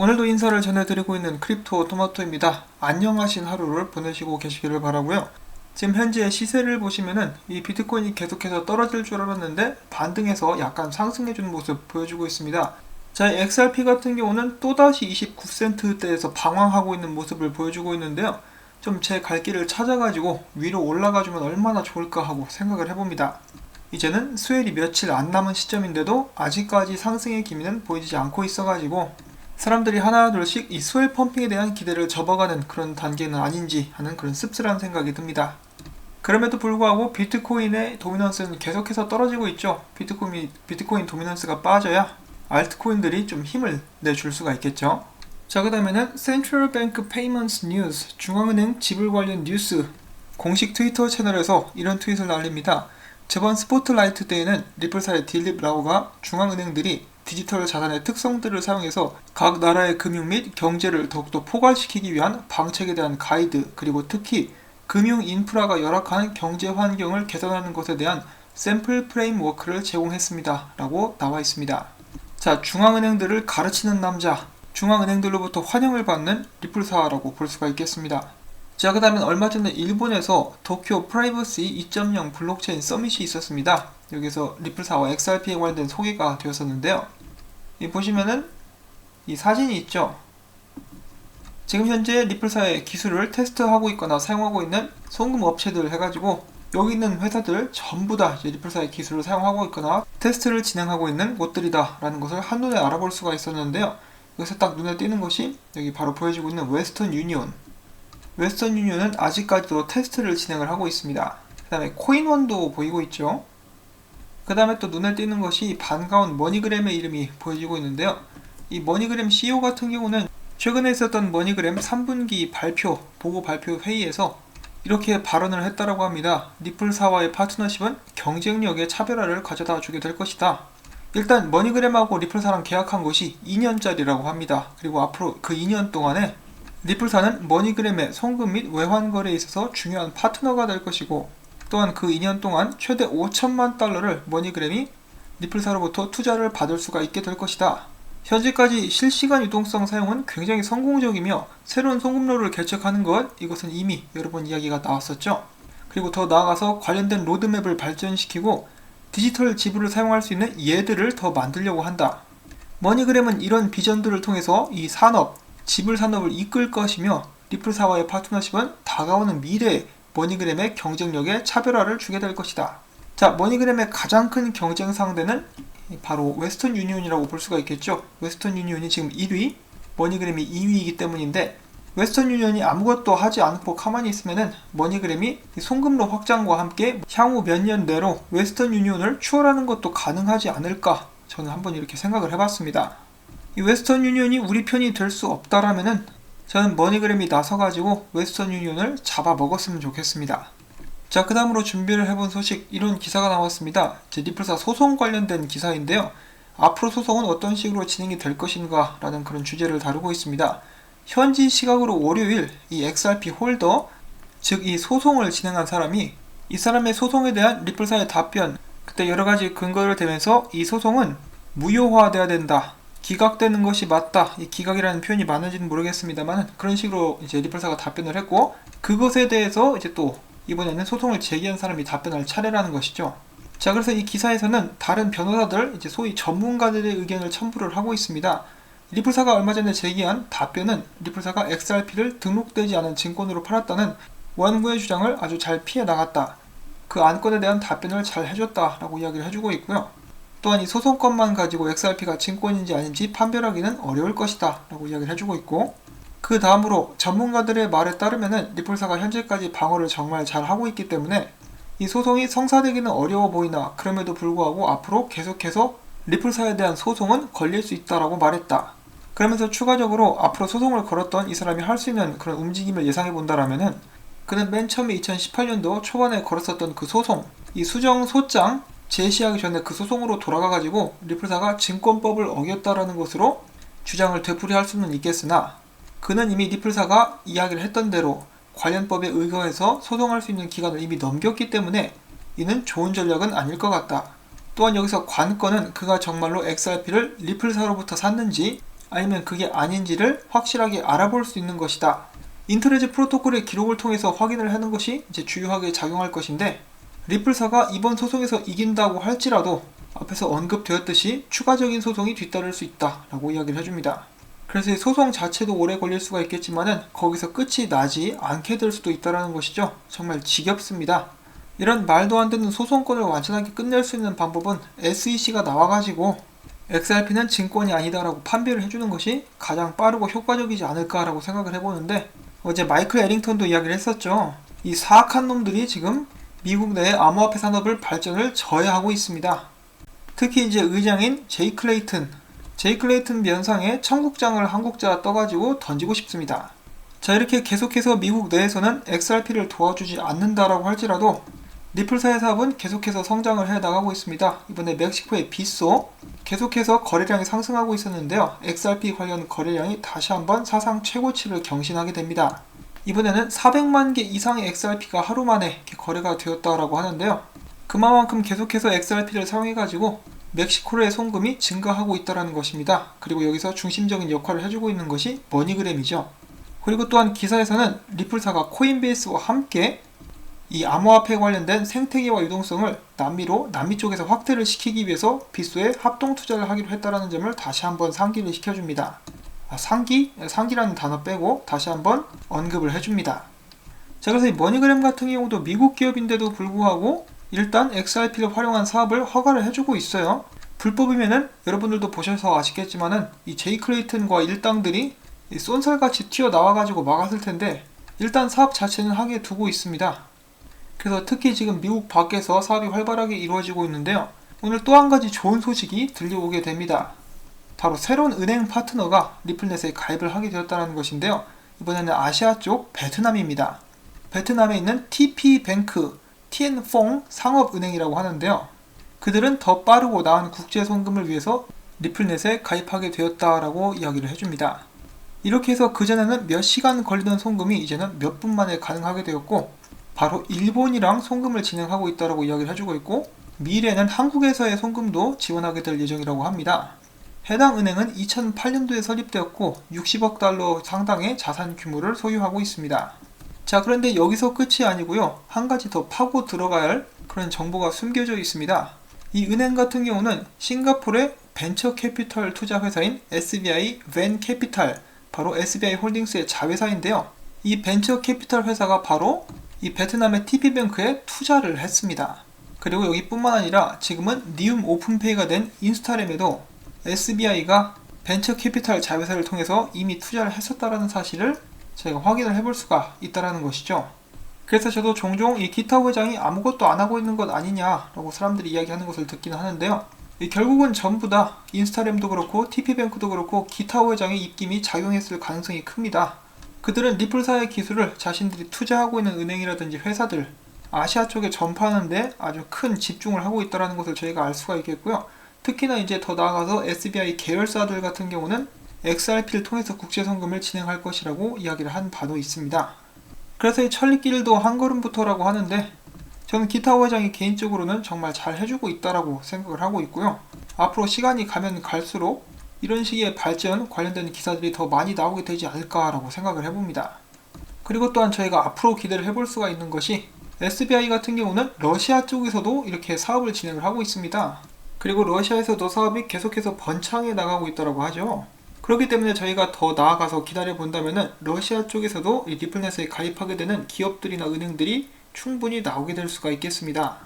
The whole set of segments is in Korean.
오늘도 인사를 전해드리고 있는 크립토 토마토입니다. 안녕하신 하루를 보내시고 계시기를 바라고요. 지금 현재 시세를 보시면은 이 비트코인이 계속해서 떨어질 줄 알았는데 반등해서 약간 상승해주는 모습 보여주고 있습니다. 자, XRP 같은 경우는 또다시 29센트대에서 방황하고 있는 모습을 보여주고 있는데요. 좀 제 갈 길을 찾아가지고 위로 올라가주면 얼마나 좋을까 하고 생각을 해봅니다. 이제는 수혜일이 며칠 안 남은 시점인데도 아직까지 상승의 기미는 보이지 않고 있어가지고 사람들이 하나둘씩 이 수혜 펌핑에 대한 기대를 접어가는 그런 단계는 아닌지 하는 그런 씁쓸한 생각이 듭니다. 그럼에도 불구하고 비트코인의 도미넌스는 계속해서 떨어지고 있죠. 비트코인, 비트코인 도미넌스가 빠져야 알트코인들이 좀 힘을 내줄 수가 있겠죠. 자, 그 다음에는 Central Bank Payments News, 중앙은행 지불 관련 뉴스, 공식 트위터 채널에서 이런 트윗을 날립니다. 저번 스포트라이트 때에는 리플사의 딜립 라오가 중앙은행들이 디지털 자산의 특성들을 사용해서 각 나라의 금융 및 경제를 더욱더 포괄시키기 위한 방책에 대한 가이드 그리고 특히 금융 인프라가 열악한 경제 환경을 개선하는 것에 대한 샘플 프레임워크를 제공했습니다. 라고 나와 있습니다. 자, 중앙은행들을 가르치는 남자, 중앙은행들로부터 환영을 받는 리플사라고 볼 수가 있겠습니다. 자, 그 다음엔 얼마 전에 일본에서 도쿄 프라이버시 2.0 블록체인 서밋이 있었습니다. 여기서 리플사와 XRP에 관련된 소개가 되었었는데요. 이 보시면은 이 사진이 있죠. 지금 현재 리플사의 기술을 테스트하고 있거나 사용하고 있는 송금 업체들 해가지고 여기 있는 회사들 전부 다 이제 리플사의 기술을 사용하고 있거나 테스트를 진행하고 있는 곳들이다라는 것을 한눈에 알아볼 수가 있었는데요. 여기서 딱 눈에 띄는 것이 여기 바로 보여지고 있는 웨스턴 유니온. 웨스턴 유니온은 아직까지도 테스트를 진행을 하고 있습니다. 그 다음에 코인원도 보이고 있죠. 그 다음에 또 눈에 띄는 것이 반가운 머니그램의 이름이 보여지고 있는데요. 이 머니그램 CEO 같은 경우는 최근에 있었던 머니그램 3분기 발표, 보고 발표 회의에서 이렇게 발언을 했다라고 합니다. 리플사와의 파트너십은 경쟁력의 차별화를 가져다 주게 될 것이다. 일단 머니그램하고 리플사랑 계약한 것이 2년짜리라고 합니다. 그리고 앞으로 그 2년 동안에 리플사는 머니그램의 송금 및 외환 거래에 있어서 중요한 파트너가 될 것이고 또한 그 2년 동안 최대 5천만 달러를 머니그램이 리플사로부터 투자를 받을 수가 있게 될 것이다. 현재까지 실시간 유동성 사용은 굉장히 성공적이며 새로운 송금로를 개척하는 것 이것은 이미 여러 번 이야기가 나왔었죠. 그리고 더 나아가서 관련된 로드맵을 발전시키고 디지털 지불을 사용할 수 있는 예들을 더 만들려고 한다. 머니그램은 이런 비전들을 통해서 이 산업, 지불 산업을 이끌 것이며 리플사와의 파트너십은 다가오는 미래에 머니그램의 경쟁력에 차별화를 주게 될 것이다. 자, 머니그램의 가장 큰 경쟁 상대는 바로 웨스턴 유니온이라고 볼 수가 있겠죠. 웨스턴 유니온이 지금 1위, 머니그램이 2위이기 때문인데 웨스턴 유니온이 아무것도 하지 않고 가만히 있으면은 머니그램이 송금로 확장과 함께 향후 몇 년 내로 웨스턴 유니온을 추월하는 것도 가능하지 않을까 저는 한번 이렇게 생각을 해봤습니다. 이 웨스턴 유니온이 우리 편이 될 수 없다라면은 저는 머니그램이 나서가지고 웨스턴 유니온을 잡아먹었으면 좋겠습니다. 자, 그 다음으로 준비를 해본 소식, 이런 기사가 나왔습니다. 제 리플사 소송 관련된 기사인데요. 앞으로 소송은 어떤 식으로 진행이 될 것인가 라는 그런 주제를 다루고 있습니다. 현지 시각으로 월요일 이 XRP 홀더, 즉 이 소송을 진행한 사람이 이 사람의 소송에 대한 리플사의 답변, 그때 여러 가지 근거를 대면서 이 소송은 무효화돼야 된다. 기각되는 것이 맞다. 이 기각이라는 표현이 맞는지는 모르겠습니다만 그런 식으로 이제 리플사가 답변을 했고 그것에 대해서 이제 또 이번에는 소송을 제기한 사람이 답변할 차례라는 것이죠. 자, 그래서 이 기사에서는 다른 변호사들, 이제 소위 전문가들의 의견을 첨부를 하고 있습니다. 리플사가 얼마 전에 제기한 답변은 리플사가 XRP를 등록되지 않은 증권으로 팔았다는 원고의 주장을 아주 잘 피해 나갔다. 그 안건에 대한 답변을 잘 해줬다라고 이야기를 해주고 있고요. 또한 이 소송건만 가지고 XRP가 증권인지 아닌지 판별하기는 어려울 것이다 라고 이야기를 해주고 있고 그 다음으로 전문가들의 말에 따르면은 리플사가 현재까지 방어를 정말 잘 하고 있기 때문에 이 소송이 성사되기는 어려워 보이나 그럼에도 불구하고 앞으로 계속해서 리플사에 대한 소송은 걸릴 수 있다라고 말했다. 그러면서 추가적으로 앞으로 소송을 걸었던 이 사람이 할 수 있는 그런 움직임을 예상해 본다라면은 그는 맨 처음에 2018년도 초반에 걸었었던 그 소송, 이 수정 소장 제시하기 전에 그 소송으로 돌아가가지고 리플사가 증권법을 어겼다라는 것으로 주장을 되풀이할 수는 있겠으나 그는 이미 리플사가 이야기를 했던 대로 관련법에 의거해서 소송할 수 있는 기간을 이미 넘겼기 때문에 이는 좋은 전략은 아닐 것 같다. 또한 여기서 관건은 그가 정말로 XRP를 리플사로부터 샀는지 아니면 그게 아닌지를 확실하게 알아볼 수 있는 것이다. 인터레즈 프로토콜의 기록을 통해서 확인을 하는 것이 이제 주요하게 작용할 것인데 리플사가 이번 소송에서 이긴다고 할지라도 앞에서 언급되었듯이 추가적인 소송이 뒤따를 수 있다라고 이야기를 해줍니다. 그래서 이 소송 자체도 오래 걸릴 수가 있겠지만은 거기서 끝이 나지 않게 될 수도 있다라는 것이죠. 정말 지겹습니다. 이런 말도 안 되는 소송권을 완전하게 끝낼 수 있는 방법은 SEC가 나와가지고 XRP는 증권이 아니다라고 판별을 해주는 것이 가장 빠르고 효과적이지 않을까라고 생각을 해보는데 어제 마이클 에링턴도 이야기를 했었죠. 이 사악한 놈들이 지금 미국 내 암호화폐 산업을 발전을 저해하고 있습니다. 특히 이제 의장인 제이 클레이튼, 제이 클레이튼 면상에 청국장을 한 국자 떠가지고 던지고 싶습니다. 자 이렇게 계속해서 미국 내에서는 XRP를 도와주지 않는다라고 할지라도 리플사의 사업은 계속해서 성장을 해 나가고 있습니다. 이번에 멕시코의 비소 계속해서 거래량이 상승하고 있었는데요. XRP 관련 거래량이 다시 한번 사상 최고치를 경신하게 됩니다. 이번에는 400만 개 이상의 XRP가 하루 만에 거래가 되었다라고 하는데요. 그만큼 계속해서 XRP를 사용해가지고 멕시코의 송금이 증가하고 있다는 것입니다. 그리고 여기서 중심적인 역할을 해주고 있는 것이 머니그램이죠. 그리고 또한 기사에서는 리플사가 코인베이스와 함께 이 암호화폐 관련된 생태계와 유동성을 남미로 남미 쪽에서 확대를 시키기 위해서 빗소에 합동 투자를 하기로 했다는 점을 다시 한번 상기를 시켜줍니다. 아, 상기? 상기라는 단어 빼고 다시 한번 언급을 해줍니다. 자, 그래서 이 머니그램 같은 경우도 미국 기업인데도 불구하고 일단 XRP를 활용한 사업을 허가를 해주고 있어요. 불법이면은 여러분들도 보셔서 아시겠지만은 이 제이 클레이튼과 일당들이 쏜살같이 튀어나와가지고 막았을 텐데 일단 사업 자체는 하게 두고 있습니다. 그래서 특히 지금 미국 밖에서 사업이 활발하게 이루어지고 있는데요. 오늘 또 한 가지 좋은 소식이 들려오게 됩니다. 바로 새로운 은행 파트너가 리플넷에 가입을 하게 되었다는 것인데요. 이번에는 아시아 쪽 베트남입니다. 베트남에 있는 TP뱅크, 티엔퐁 상업은행이라고 하는데요. 그들은 더 빠르고 나은 국제 송금을 위해서 리플넷에 가입하게 되었다라고 이야기를 해줍니다. 이렇게 해서 그전에는 몇 시간 걸리던 송금이 이제는 몇 분 만에 가능하게 되었고 바로 일본이랑 송금을 진행하고 있다고 이야기를 해주고 있고 미래는 한국에서의 송금도 지원하게 될 예정이라고 합니다. 해당 은행은 2008년도에 설립되었고 60억 달러 상당의 자산 규모를 소유하고 있습니다. 자 그런데 여기서 끝이 아니고요. 한 가지 더 파고 들어가야 할 그런 정보가 숨겨져 있습니다. 이 은행 같은 경우는 싱가포르의 벤처 캐피털 투자 회사인 SBI 벤 캐피탈 바로 SBI 홀딩스의 자회사인데요. 이 벤처 캐피털 회사가 바로 이 베트남의 TP뱅크에 투자를 했습니다. 그리고 여기뿐만 아니라 지금은 니움 오픈페이가 된 인스타램에도 SBI가 벤처 캐피탈 자회사를 통해서 이미 투자를 했었다라는 사실을 저희가 확인을 해볼 수가 있다라는 것이죠. 그래서 저도 종종 이 기타 회장이 아무것도 안 하고 있는 것 아니냐라고 사람들이 이야기하는 것을 듣기는 하는데요. 결국은 전부 다 인스타램도 그렇고 TP뱅크도 그렇고 기타 회장의 입김이 작용했을 가능성이 큽니다. 그들은 리플사의 기술을 자신들이 투자하고 있는 은행이라든지 회사들 아시아 쪽에 전파하는데 아주 큰 집중을 하고 있다는 것을 저희가 알 수가 있겠고요. 특히나 이제 더 나아가서 SBI 계열사들 같은 경우는 XRP를 통해서 국제 송금을 진행할 것이라고 이야기를 한 바도 있습니다. 그래서 이 천리길도 한 걸음부터라고 하는데 저는 기타 회장이 개인적으로는 정말 잘 해주고 있다라고 생각을 하고 있고요. 앞으로 시간이 가면 갈수록 이런 식의 발전 관련된 기사들이 더 많이 나오게 되지 않을까라고 생각을 해봅니다. 그리고 또한 저희가 앞으로 기대를 해볼 수가 있는 것이 SBI 같은 경우는 러시아 쪽에서도 이렇게 사업을 진행을 하고 있습니다. 그리고 러시아에서도 사업이 계속해서 번창해 나가고 있다고 하죠. 그렇기 때문에 저희가 더 나아가서 기다려 본다면 러시아 쪽에서도 이 리플넷에 가입하게 되는 기업들이나 은행들이 충분히 나오게 될 수가 있겠습니다.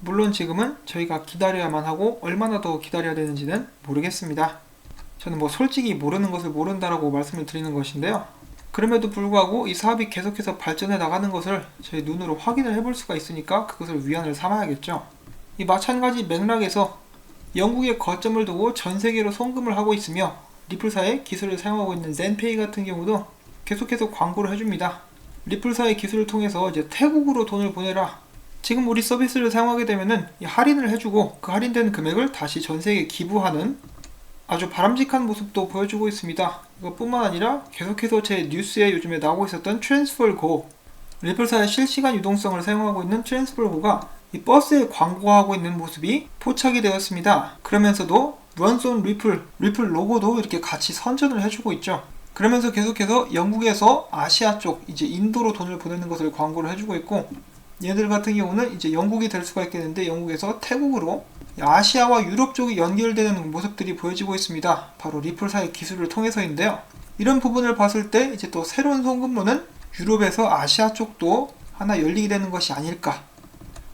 물론 지금은 저희가 기다려야만 하고 얼마나 더 기다려야 되는지는 모르겠습니다. 저는 뭐 솔직히 모르는 것을 모른다라고 말씀을 드리는 것인데요. 그럼에도 불구하고 이 사업이 계속해서 발전해 나가는 것을 저희 눈으로 확인을 해볼 수가 있으니까 그것을 위안을 삼아야겠죠. 이 마찬가지 맥락에서 영국의 거점을 두고 전 세계로 송금을 하고 있으며 리플사의 기술을 사용하고 있는 젠페이 같은 경우도 계속해서 광고를 해줍니다. 리플사의 기술을 통해서 이제 태국으로 돈을 보내라. 지금 우리 서비스를 사용하게 되면은 할인을 해주고 그 할인된 금액을 다시 전 세계에 기부하는 아주 바람직한 모습도 보여주고 있습니다. 이것뿐만 아니라 계속해서 제 뉴스에 요즘에 나오고 있었던 트랜스폴 고 리플사의 실시간 유동성을 사용하고 있는 트랜스폴 고가 이 버스에 광고하고 있는 모습이 포착이 되었습니다. 그러면서도 런손 리플, 리플 로고도 이렇게 같이 선전을 해주고 있죠. 그러면서 계속해서 영국에서 아시아 쪽, 이제 인도로 돈을 보내는 것을 광고를 해주고 있고, 얘들 같은 경우는 이제 영국이 될 수가 있겠는데, 영국에서 태국으로 아시아와 유럽 쪽이 연결되는 모습들이 보여지고 있습니다. 바로 리플사의 기술을 통해서인데요. 이런 부분을 봤을 때, 이제 또 새로운 송금로는 유럽에서 아시아 쪽도 하나 열리게 되는 것이 아닐까.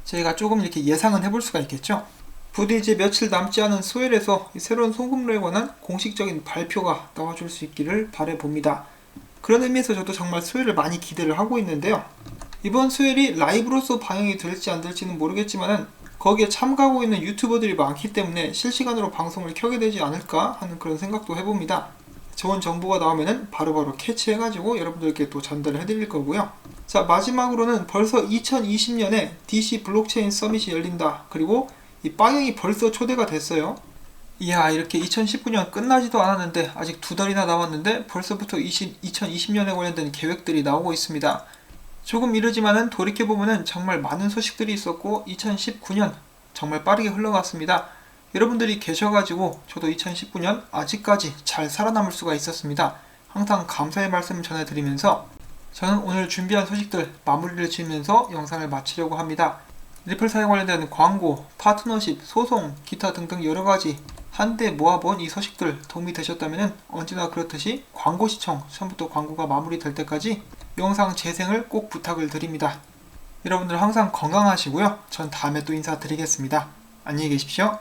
저희가 조금 이렇게 예상은 해볼 수가 있겠죠. 부디 이제 며칠 남지 않은 이 새로운 송금로에 관한 공식적인 발표가 나와줄 수 있기를 바래봅니다. 그런 의미에서 저도 정말 스웰을 많이 기대를 하고 있는데요. 이번 스웰이 라이브로서 방영이 될지 안 될지는 모르겠지만은 거기에 참가하고 있는 유튜버들이 많기 때문에 실시간으로 방송을 켜게 되지 않을까 하는 그런 생각도 해봅니다. 좋은 정보가 나오면은 바로바로 캐치해가지고 여러분들께 또 전달을 해드릴 거고요. 자 마지막으로는 벌써 2020년에 DC 블록체인 서밋이 열린다. 그리고 이 빵형이 벌써 초대가 됐어요. 이야 이렇게 2019년 끝나지도 않았는데 아직 두 달이나 남았는데 벌써부터 20, 2020년에 관련된 계획들이 나오고 있습니다. 조금 이르지만은 돌이켜보면은 정말 많은 소식들이 있었고 2019년 정말 빠르게 흘러갔습니다. 여러분들이 계셔가지고 저도 2019년 아직까지 잘 살아남을 수가 있었습니다. 항상 감사의 말씀 전해드리면서 저는 오늘 준비한 소식들 마무리를 지으면서 영상을 마치려고 합니다. 리플사에 관련된 광고, 파트너십, 소송, 기타 등등 여러가지 한데 모아본 이 소식들 도움이 되셨다면 언제나 그렇듯이 광고 시청, 처음부터 광고가 마무리될 때까지 영상 재생을 꼭 부탁을 드립니다. 여러분들 항상 건강하시고요. 전 다음에 또 인사드리겠습니다. 안녕히 계십시오.